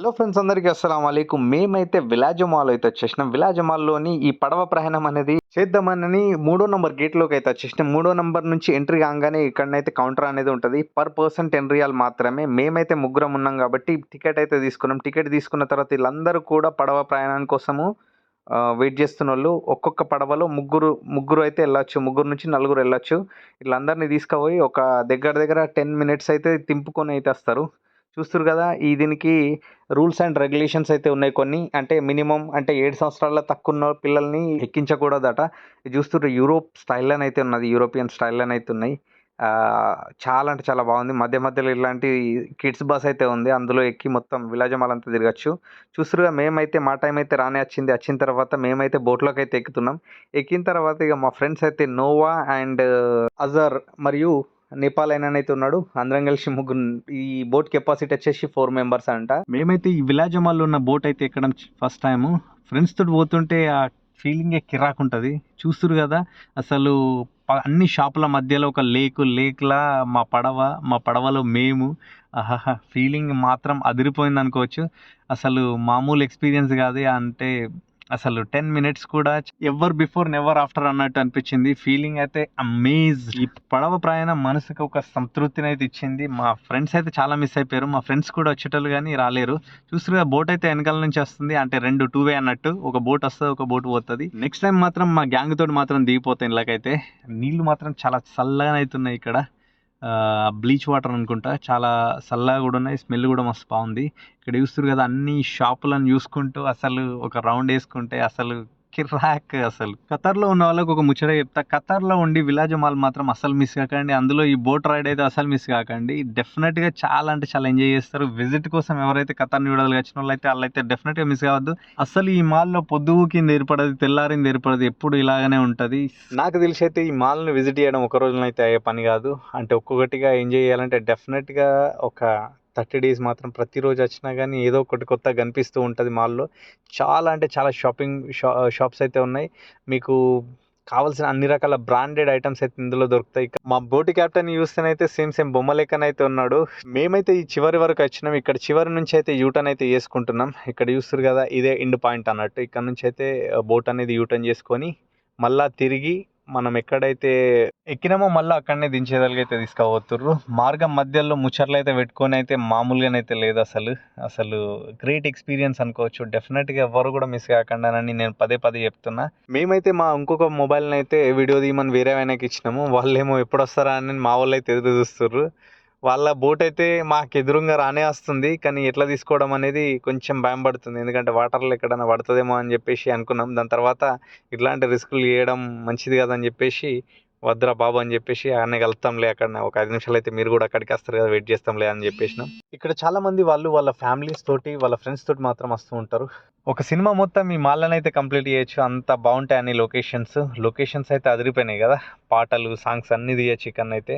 Hello friends అందరికీ అస్సలం అయికం మేమైతే విలాజ మాల్ అయితే వచ్చేసినాం. విలాజ్ మాల్లోని ఈ పడవ ప్రయాణం అనేది చేద్దామని మూడో నంబర్ గేట్లోకి అయితే వచ్చేసినాం. మూడో నంబర్ నుంచి ఎంట్రీ కాగానే ఇక్కడనైతే కౌంటర్ అనేది ఉంటుంది. పర్ పర్సన్ టెన్ రియాల్ మాత్రమే. మేమైతే ముగ్గురం ఉన్నాం కాబట్టి టికెట్ అయితే తీసుకున్నాం. టికెట్ తీసుకున్న తర్వాత వీళ్ళందరూ కూడా పడవ ప్రయాణం కోసము వెయిట్ చేస్తున్న వాళ్ళు ఒక్కొక్క పడవలో ముగ్గురు ముగ్గురు అయితే వెళ్ళొచ్చు. ముగ్గురు నుంచి నలుగురు వెళ్ళొచ్చు. వీళ్ళందరినీ తీసుకుపోయి ఒక దగ్గర దగ్గర టెన్ మినిట్స్ అయితే తింపుకొని అయితే వస్తారు. చూస్తారు కదా ఈ దీనికి రూల్స్ అండ్ రెగ్యులేషన్స్ అయితే ఉన్నాయి కొన్ని. అంటే మినిమం అంటే ఏడు సంవత్సరాల తక్కువ ఉన్న పిల్లల్ని ఎక్కించకూడదట. చూస్తుంటే యూరోప్ స్టైల్ అయితే ఉన్నది యూరోపియన్ స్టైల్ అయితే ఉన్నాయి. చాలా అంటే చాలా బాగుంది. మధ్య మధ్యలో ఇలాంటి కిడ్స్ బస్ అయితే ఉంది. అందులో ఎక్కి మొత్తం విలాజమాల్ అంతా తిరగచ్చు చూస్తురుగా మేమైతే మా టైం అయితే రానే వచ్చింది. వచ్చిన తర్వాత మేమైతే బోట్లోకి అయితే ఎక్కుతున్నాం. ఎక్కిన తర్వాత ఇక మా ఫ్రెండ్స్ అయితే నోవా అండ్ అజర్ మరియు నేపాల్ అయిన అయితే ఉన్నాడు. అందరం కలిసి ముగ్గురు ఈ బోట్ కెపాసిటీ వచ్చేసి ఫోర్ మెంబర్స్ అంట. మేమైతే ఈ విలాజమాల్లో ఉన్న బోట్ అయితే ఎక్కడం ఫస్ట్ టైము ఫ్రెండ్స్ తోటి పోతుంటే ఆ ఫీలింగే కిరాక్ ఉంటుంది. చూస్తురు కదా అసలు అన్ని షాపుల మధ్యలో ఒక లేక్ లేక్లా మా పడవ మా పడవలో మేము. ఆహా ఫీలింగ్ మాత్రం అదిరిపోయింది అనుకోవచ్చు. అసలు మామూలు ఎక్స్పీరియన్స్ కాదు అంటే అసలు టెన్ మినిట్స్ కూడా ఎవర్ బిఫోర్ నెవర్ ఆఫ్టర్ అన్నట్టు అనిపించింది. ఫీలింగ్ అయితే అమేజ్ ఈ పడవ ప్రయాణం మనసుకు ఒక సంతృప్తిని అయితే ఇచ్చింది. మా ఫ్రెండ్స్ అయితే చాలా మిస్ అయిపోయారు. మా ఫ్రెండ్స్ కూడా వచ్చేటోళ్ళు కానీ రాలేరు. చూస్తున్నా బోట్ అయితే వెనకాల నుంచి వస్తుంది. అంటే రెండు టూ వే అన్నట్టు. ఒక బోట్ వస్తుంది ఒక బోట్ పోతుంది. నెక్స్ట్ టైం మాత్రం మా గ్యాంగ్ తోటి మాత్రం దిగిపోతాయి ఇలాగైతే. నీళ్ళు మాత్రం చాలా చల్లగా అవుతున్నాయి ఇక్కడ. బ్లీచ్ వాటర్ అనుకుంటా. చాలా చల్లగా కూడా ఉన్నాయి స్మెల్ కూడా మస్తు బాగుంది. ఇక్కడ చూస్తారు కదా అన్ని షాపులను చూసుకుంటూ అసలు ఒక రౌండ్ వేసుకుంటే అసలు కిరాక్ అసలు. ఖతర్లో ఉన్న వాళ్ళకి ఒక ముచ్చట చెప్తా. ఖతర్లో ఉండి విలాజ్ మాల్ మాత్రం అసలు మిస్ కాకండి. అందులో ఈ బోట్ రైడ్ అయితే అసలు మిస్ కాకండి. డెఫినెట్గా చాలా అంటే చాలా ఎంజాయ్ చేస్తారు. విజిట్ కోసం ఎవరైతే ఖతర్ని చూడాలి వచ్చిన వాళ్ళు అయితే వాళ్ళైతే డెఫినెట్గా మిస్ కావద్దు. అసలు ఈ మాల్లో పొద్దుగు కింద ఏర్పడదు తెల్లారింది ఏర్పడదు ఎప్పుడు ఇలాగనే ఉంటుంది. నాకు తెలిసి అయితే ఈ మాల్ని విజిట్ చేయడం ఒక రోజున అయితే అయ్యే పని కాదు. అంటే ఒక్కొక్కటిగా ఎంజాయ్ చేయాలంటే డెఫినెట్గా ఒక థర్టీ డేస్ మాత్రం ప్రతిరోజు వచ్చినా కానీ ఏదో ఒకటి కొత్త కనిపిస్తూ ఉంటుంది మాల్లో. చాలా అంటే చాలా షాపింగ్ షా షాప్స్ అయితే ఉన్నాయి. మీకు కావాల్సిన అన్ని రకాల బ్రాండెడ్ ఐటమ్స్ అయితే ఇందులో దొరుకుతాయి. మా బోటి క్యాప్టెన్ చూస్తేనైతే సేమ్ సేమ్ బొమ్మ లెక్కనైతే ఉన్నాడు. మేమైతే ఈ చివరి వరకు వచ్చినాం. ఇక్కడ చివరి నుంచి అయితే యూటర్న్ అయితే చేసుకుంటున్నాం. ఇక్కడ చూస్తారు కదా ఇదే ఎండ్ పాయింట్ అన్నట్టు. ఇక్కడ నుంచి అయితే బోట్ అనేది యూటర్న్ చేసుకొని మళ్ళా తిరిగి మనం ఎక్కడైతే ఎక్కినామో మళ్ళీ అక్కడనే దించేదానికి అయితే తీసుకుపోతుర్రు. మార్గం మధ్యలో ముచ్చర్లు అయితే పెట్టుకొని అయితే మామూలుగానైతే లేదు అసలు అసలు గ్రేట్ ఎక్స్పీరియన్స్ అనుకోవచ్చు. డెఫినెట్గా ఎవరు కూడా మిస్ కాకుండానని నేను పదే పదే చెప్తున్నా. మేమైతే మా ఇంకొక మొబైల్ని అయితే వీడియో తీయమని వేరే ఆయనకి ఇచ్చినాము వాళ్ళేమో ఎప్పుడు వస్తారా అని మా వాళ్ళు అయితే ఎదురు చూస్తుర్రు. వాళ్ళ బోట్ అయితే మాకు ఎదురుగా రానే వస్తుంది కానీ ఎట్లా తీసుకోవడం అనేది కొంచెం భయం పడుతుంది. ఎందుకంటే వాటర్లో ఎక్కడైనా పడుతుందేమో అని చెప్పేసి అనుకున్నాం. దాని తర్వాత ఇట్లాంటి రిస్కులు చేయడం మంచిది కాదని చెప్పేసి వద్దురా బాబు అని చెప్పేసి ఆయన కలుస్తాంలే అక్కడ ఒక ఐదు నిమిషాలు అయితే మీరు కూడా అక్కడికి వస్తారు కదా వెయిట్ చేస్తాంలే అని చెప్పేసినాం. ఇక్కడ చాలా మంది వాళ్ళు వాళ్ళ ఫ్యామిలీస్ తోటి వాళ్ళ ఫ్రెండ్స్ తోటి మాత్రం వస్తూ ఉంటారు. ఒక సినిమా మొత్తం ఈ మాల్ని అయితే కంప్లీట్ చేయొచ్చు. అంత బాగుంటాయి అన్ని లొకేషన్స్ లొకేషన్స్ అయితే అదిరిపోయినాయి కదా. పాటలు సాంగ్స్ అన్ని తీయచ్చు ఇక్కడ అయితే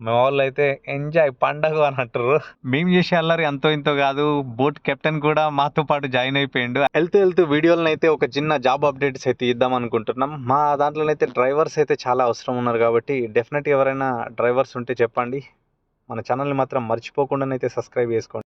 మా వాళ్ళు అయితే ఎంజాయ్ పండగ అని అంటారు మేము చేసే అల్లరి అంతో ఇంతో కాదు. బోట్ కెప్టెన్ కూడా మాతో పాటు జాయిన్ అయిపోయిండు. వెళ్తూ వెళ్తూ వీడియోలను అయితే ఒక చిన్న జాబ్ అప్డేట్స్ అయితే ఇద్దాం అనుకుంటున్నాం. మా దాంట్లోనైతే డ్రైవర్స్ అయితే చాలా అవసరం ఉన్నారు కాబట్టి డెఫినెట్ ఎవరైనా డ్రైవర్స్ ఉంటే చెప్పండి. మన ఛానల్ని మాత్రం మర్చిపోకుండానైతే సబ్స్క్రైబ్ చేసుకోండి.